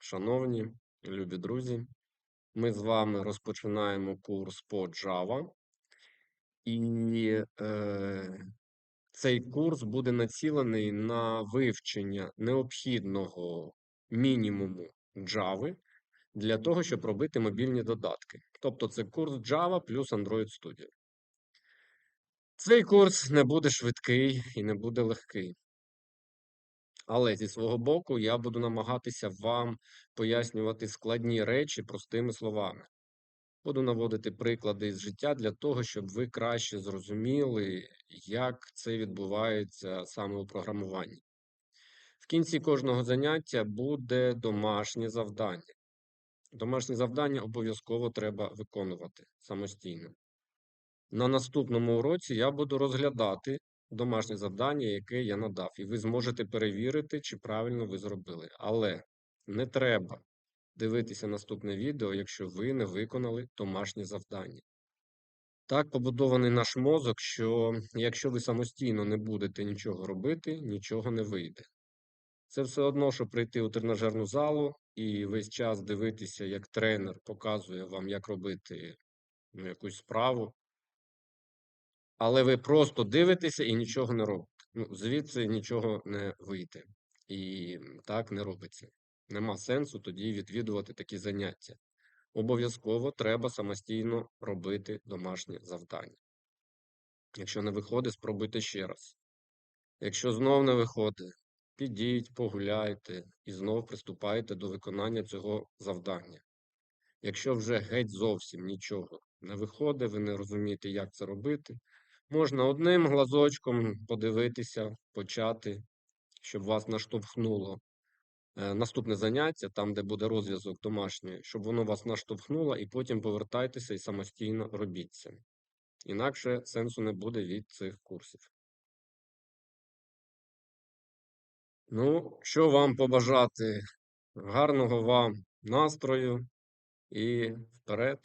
Шановні, любі друзі, ми з вами розпочинаємо курс по Java, і е, цей курс буде націлений на вивчення необхідного мінімуму Java для того, щоб робити мобільні додатки. Тобто це курс Java плюс Android Studio. Цей курс не буде швидкий і не буде легкий. Але зі свого боку я буду намагатися вам пояснювати складні речі простими словами. Буду наводити приклади з життя для того, щоб ви краще зрозуміли, як це відбувається саме у програмуванні. В кінці кожного заняття буде домашнє завдання. Домашнє завдання обов'язково треба виконувати самостійно. На наступному уроці я буду розглядати домашнє завдання, яке я надав, і ви зможете перевірити, чи правильно ви зробили. Але не треба дивитися наступне відео, якщо ви не виконали домашнє завдання. Так побудований наш мозок, що якщо ви самостійно не будете нічого робити, нічого не вийде. Це все одно, що прийти у тренажерну залу і весь час дивитися, як тренер показує вам, як робити ну, якусь справу, але ви просто дивитеся і нічого не робите. Ну, звідси нічого не вийде. І так не робиться. Нема сенсу тоді відвідувати такі заняття. Обов'язково треба самостійно робити домашнє завдання. Якщо не виходить, спробуйте ще раз. Якщо знов не виходить, підіть, погуляйте і знов приступайте до виконання цього завдання. Якщо вже геть зовсім нічого не виходить, ви не розумієте, як це робити, можна одним глазочком подивитися, почати, щоб вас наштовхнуло е, наступне заняття, там, де буде розв'язок домашній, щоб воно вас наштовхнуло, і потім повертайтеся і самостійно робіть це. Інакше сенсу не буде від цих курсів. Ну, що вам побажати? Гарного вам настрою і вперед